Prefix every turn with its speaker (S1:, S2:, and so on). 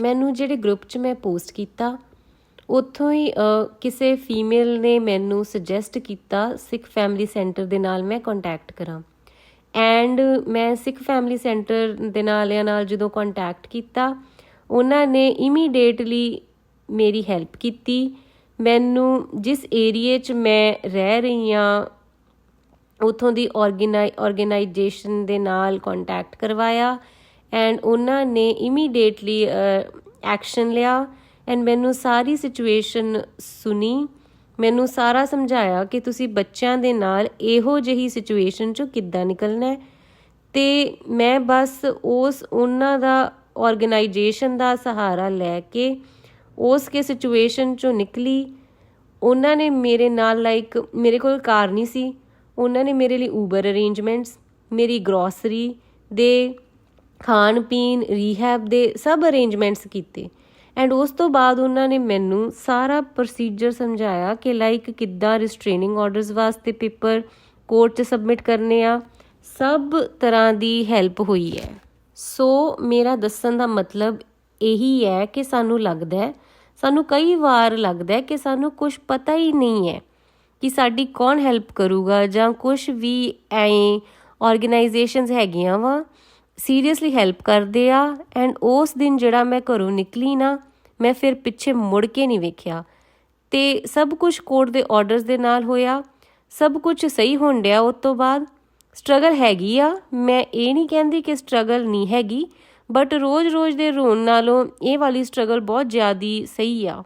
S1: ਮੈਨੂੰ ਜਿਹੜੇ ਗਰੁੱਪ 'ਚ ਮੈਂ ਪੋਸਟ ਕੀਤਾ, ਉੱਥੋਂ ਹੀ ਕਿਸੇ ਫੀਮੇਲ ਨੇ ਮੈਨੂੰ ਸੁਜੈਸਟ ਕੀਤਾ ਸਿੱਖ ਫੈਮਿਲੀ ਸੈਂਟਰ ਦੇ ਨਾਲ ਮੈਂ ਕੰਟੈਕਟ ਕਰਾਂ। ਐਂਡ ਮੈਂ ਸਿੱਖ ਫੈਮਿਲੀ ਸੈਂਟਰ ਦੇ ਨਾਲਿਆਂ ਨਾਲ ਜਦੋਂ ਕੰਟੈਕਟ ਕੀਤਾ, ਉਹਨਾਂ ਨੇ ਇਮੀਡੀਏਟਲੀ ਮੇਰੀ ਹੈਲਪ ਕੀਤੀ। ਮੈਨੂੰ ਜਿਸ ਏਰੀਏ 'ਚ ਮੈਂ ਰਹਿ ਰਹੀ ਹਾਂ, ਉਥੋਂ ਦੀ ਆਰਗੇਨਾਈ ਆਰਗੇਨਾਈਜੇਸ਼ਨ ਦੇ ਨਾਲ ਕੰਟੈਕਟ ਕਰਵਾਇਆ। ਐਂਡ ਉਹਨਾਂ ਨੇ ਇਮੀਡੀਏਟਲੀ ਐਕਸ਼ਨ ਲਿਆ ਐਂਡ ਮੈਨੂੰ ਸਾਰੀ ਸਿਚੁਏਸ਼ਨ ਸੁਣੀ। ਮੈਨੂੰ ਸਾਰਾ ਸਮਝਾਇਆ ਕਿ ਤੁਸੀਂ ਬੱਚਿਆਂ ਦੇ ਨਾਲ ਇਹੋ ਜਿਹੀ ਸਿਚੁਏਸ਼ਨ ਚੋਂ ਕਿੱਦਾਂ ਨਿਕਲਣਾ ਹੈ। ਤੇ ਮੈਂ ਬਸ ਉਸ, ਉਹਨਾਂ ਦਾ ਆਰਗੇਨਾਈਜੇਸ਼ਨ ਦਾ ਸਹਾਰਾ ਲੈ ਕੇ ਉਸ ਕੇ ਸਿਚੁਏਸ਼ਨ ਚੋਂ ਨਿਕਲੀ। ਉਹਨਾਂ ਨੇ ਮੇਰੇ ਨਾਲ ਲਾਈਕ ਮੇਰੇ ਕੋਲ ਕਾਰ ਨਹੀਂ ਸੀ। ਉਹਨਾਂ ਨੇ ਮੇਰੇ ਲਈ ਊਬਰ ਅਰੇਂਜਮੈਂਟਸ ਮੇਰੀ ਗਰੋਸਰੀ ਦੇ ਖਾਣ ਪੀਣ ਰੀਹੈਬ ਦੇ ਸਭ ਅਰੇਂਜਮੈਂਟਸ ਕੀਤੇ। ਐਂਡ ਉਸ ਤੋਂ ਬਾਅਦ ਉਹਨਾਂ ਨੇ ਮੈਨੂੰ ਸਾਰਾ ਪ੍ਰੋਸੀਜਰ ਸਮਝਾਇਆ ਕਿ ਲਾਈਕ ਕਿੱਦਾਂ ਰਿਸਟ੍ਰੇਨਿੰਗ ਆਰਡਰਸ ਵਾਸਤੇ ਪੇਪਰ ਕੋਰਟ 'ਚ ਸਬਮਿਟ ਕਰਨੇ ਆ। ਸਭ ਤਰ੍ਹਾਂ ਦੀ ਹੈਲਪ ਹੋਈ ਹੈ। ਸੋ ਮੇਰਾ ਦੱਸਣ ਦਾ ਮਤਲਬ ਇਹੀ ਹੈ ਕਿ ਸਾਨੂੰ ਲੱਗਦਾ ਹੈ, ਸਾਨੂੰ ਕਈ ਵਾਰ ਲੱਗਦਾ ਹੈ ਕਿ ਸਾਨੂੰ ਕੁਝ ਪਤਾ ਹੀ ਨਹੀਂ ਹੈ ਕਿ ਸਾਡੀ ਕੌਣ ਹੈਲਪ ਕਰੂਗਾ ਜਾਂ ਕੁਝ ਵੀ ਐਂ ਆਰਗੇਨਾਈਜੇਸ਼ਨਸ ਹੈਗੀਆਂ ਵਾ। ਸੀਰੀਅਸਲੀ ਹੈਲਪ ਕਰਦੇ ਆ ਐਂਡ ਉਸ ਦਿਨ ਜਿਹੜਾ ਮੈਂ ਘਰੋਂ ਨਿਕਲੀ ਨਾ, ਮੈਂ ਫਿਰ ਪਿੱਛੇ ਮੁੜ ਕੇ ਨਹੀਂ ਵੇਖਿਆ। ਤੇ ਸਭ ਕੁਝ ਕੋਰਟ ਦੇ ਆਰਡਰਸ ਦੇ ਨਾਲ ਹੋਇਆ। ਸਭ ਕੁਝ ਸਹੀ ਹੋਣ ਡਿਆ ਉਸ ਤੋਂ ਬਾਅਦ। ਸਟਰਗਲ ਹੈਗੀ ਆ। ਮੈਂ ਇਹ ਨਹੀਂ ਕਹਿੰਦੀ ਕਿ ਸਟਰਗਲ ਨਹੀਂ ਹੈਗੀ ਬਟ ਰੋਜ਼-ਰੋਜ਼ ਦੇ ਰੋਣ ਨਾਲੋਂ ਇਹ ਵਾਲੀ ਸਟਰਗਲ ਬਹੁਤ ਜ਼ਿਆਦੀ ਸਹੀ ਆ।